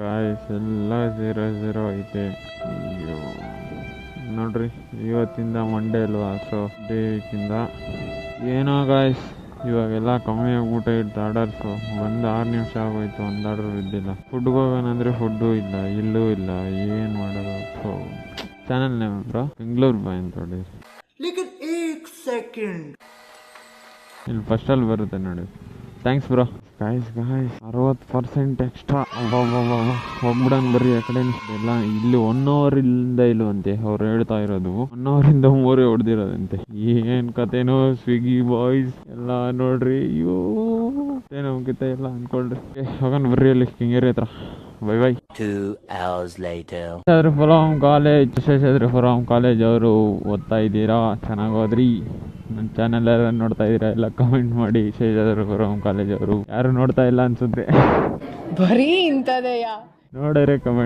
Guys ಎಲ್ಲ zero zero ಐತೆ ಅಯ್ಯೋ. ನೋಡ್ರಿ ಇವತ್ತಿಂದ ಮಂಡೇ ಅಲ್ವಾ? ಸೊ ಡೇ ವೀಕಿಂದ ಏನೋ ಗಾಯ್ಸ್ ಇವಾಗೆಲ್ಲ ಕಮ್ಮಿ ಆಗ್ಬಿಟ್ಟ ಆರ್ಡರ್ಸು ಒಂದು ಆರು ನಿಮಿಷ ಆಗೋಯ್ತು ಒಂದು ಆರ್ಡರ್ ಇದ್ದಿಲ್ಲ ಫುಡ್ಗೆ ಹೋಗೋಣಂದ್ರೆ ಫುಡ್ಡು ಇಲ್ಲ ಇಲ್ಲೂ ಇಲ್ಲ ಏನು ಮಾಡೋದು? So channel name bro? Bengaluru boy ಅಂತ ಸೆಕೆಂಡ್ ಇಲ್ಲಿ ಫಸ್ಟಲ್ಲಿ ಬರುತ್ತೆ ನೋಡಿ. ಥ್ಯಾಂಕ್ಸ್ ಬ್ರೋ ಗಾಯ್ಸ್ ಗಾಯ್ಸ್ ಅರವತ್ತು ಪರ್ಸೆಂಟ್ ಎಕ್ಸ್ಟ್ರಾ ಹೋಗ್ಬಿಡೋಣ ಬರ್ರಿ ಆ ಕಡೆ. ಎಲ್ಲ ಇಲ್ಲಿ ಒನ್ ಅವರ್ ಇಲ್ಲಿಂದ ಇಲ್ವಂತೆ ಅವ್ರು ಹೇಳ್ತಾ ಇರೋದು. ಒನ್ ಅವರಿಂದ ಮೂರೇ ಹೊಡೆದಿರೋದಂತೆ. ಏನ್ ಕತೆನೋ ಸ್ವಿಗ್ಗಿ ಬಾಯ್ಸ್ ಎಲ್ಲ ನೋಡ್ರಿ. ಅಯ್ಯೋ. ಏನೋ ಕಿತ್ತ ಎಲ್ಲ ಅನ್ಕೊಳ್ರಿ. ಹೋಗನ್ ಹೋಗೋಣ ಬರ್ರಿ ಅಲ್ಲಿ ಹಿಂಗೇರಿ ಹತ್ರ. Bye bye Two hours later. Seshadripuram college college ಅವರು ಓದ್ತಾ ಇದ್ದೀರಾ? ಚೆನ್ನಾಗಿ ಓದ್ರಿ. ನನ್ನ ಚಾನೆಲ್ ಎಲ್ಲ ನೋಡ್ತಾ ಇದ್ದೀರಾ? ಎಲ್ಲ ಕಮೆಂಟ್ ಮಾಡಿ. ಶೇಜಾದರು ಕಾಲೇಜ್ ಅವರು. ಯಾರು ನೋಡ್ತಾ ಇಲ್ಲ ಅನ್ಸುತ್ತೆ? ಬರೀ ಇಂಥದೆಯಾ? ನೋಡಿದ್ರೆ ಕಮೆಂಟ್